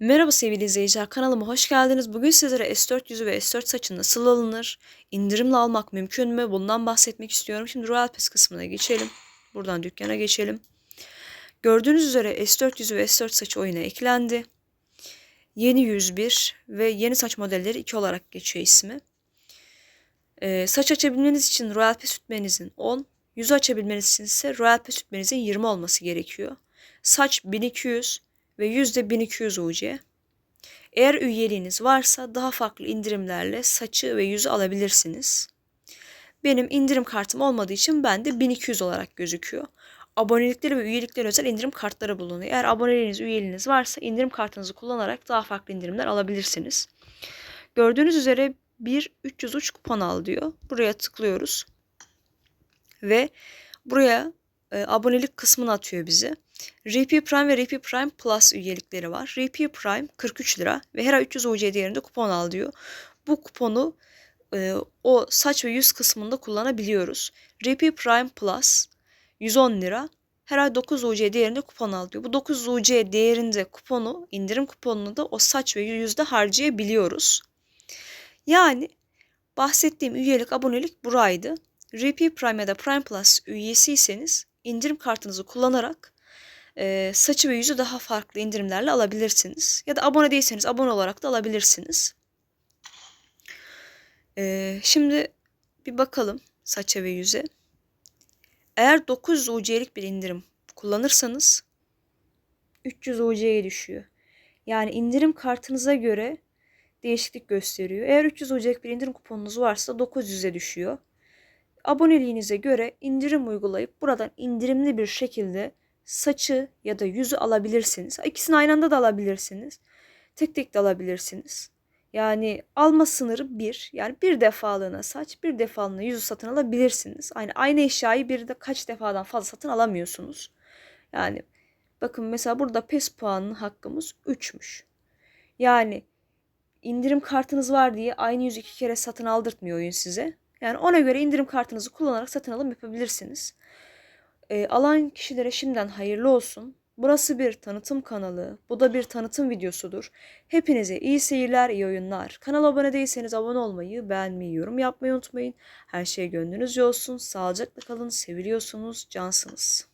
Merhaba sevgili izleyiciler, kanalıma hoş geldiniz. Bugün sizlere S4 yüzü ve S4 saçı nasıl alınır, indirimle almak mümkün mü? Bundan bahsetmek istiyorum. Şimdi Royal Pass kısmına geçelim. Buradan dükkana geçelim. Gördüğünüz üzere S4 yüzü ve S4 saçı oyuna eklendi. Yeni 101 ve yeni saç modelleri 2 olarak geçiyor ismi. Ee, saç açabilmeniz için Royal Pass ütmenizin 10, yüzü açabilmeniz için ise Royal Pass ütmenizin 20 olması gerekiyor. Saç 1200, ve %1200 UC. Eğer üyeliğiniz varsa daha farklı indirimlerle saçı ve yüzü alabilirsiniz. Benim indirim kartım olmadığı için bende 1200 olarak gözüküyor. Abonelikleri ve üyelikler özel indirim kartları bulunuyor. Eğer aboneliğiniz, üyeliğiniz varsa indirim kartınızı kullanarak daha farklı indirimler alabilirsiniz. Gördüğünüz üzere bir 300 uç kupon al diyor. Buraya tıklıyoruz. Ve buraya e, abonelik kısmını atıyor bize. RP Prime ve RP Prime Plus üyelikleri var. RP Prime 43 lira ve her ay 300 UC değerinde kupon al diyor. Bu kuponu e, o saç ve yüz kısmında kullanabiliyoruz. RP Prime Plus 110 lira her ay 9 UC değerinde kupon al diyor. Bu 9 UC değerinde kuponu, indirim kuponunu da o saç ve yüzde harcayabiliyoruz. Yani bahsettiğim üyelik, abonelik buraydı. RP Prime ya da Prime Plus üyesiyseniz indirim kartınızı kullanarak e, saçı ve yüzü daha farklı indirimlerle alabilirsiniz. Ya da abone değilseniz abone olarak da alabilirsiniz. E, şimdi bir bakalım saça ve yüze. Eğer 900 UC'lik bir indirim kullanırsanız 300 UC'ye düşüyor. Yani indirim kartınıza göre değişiklik gösteriyor. Eğer 300 UC'lik bir indirim kuponunuz varsa 900'e düşüyor. Aboneliğinize göre indirim uygulayıp buradan indirimli bir şekilde saçı ya da yüzü alabilirsiniz. İkisini aynı anda da alabilirsiniz. Tek tek de alabilirsiniz. Yani alma sınırı bir. Yani bir defalığına saç, bir defalığına yüzü satın alabilirsiniz. Aynı aynı eşyayı bir de kaç defadan fazla satın alamıyorsunuz. Yani bakın mesela burada PES puanının hakkımız 3'müş. Yani indirim kartınız var diye aynı yüzü iki kere satın aldırtmıyor oyun size. Yani ona göre indirim kartınızı kullanarak satın alım yapabilirsiniz. E, alan kişilere şimdiden hayırlı olsun. Burası bir tanıtım kanalı. Bu da bir tanıtım videosudur. Hepinize iyi seyirler, iyi oyunlar. Kanala abone değilseniz abone olmayı, beğenmeyi, yorum yapmayı unutmayın. Her şey gönlünüzce olsun. Sağlıcakla kalın. Seviliyorsunuz. Cansınız.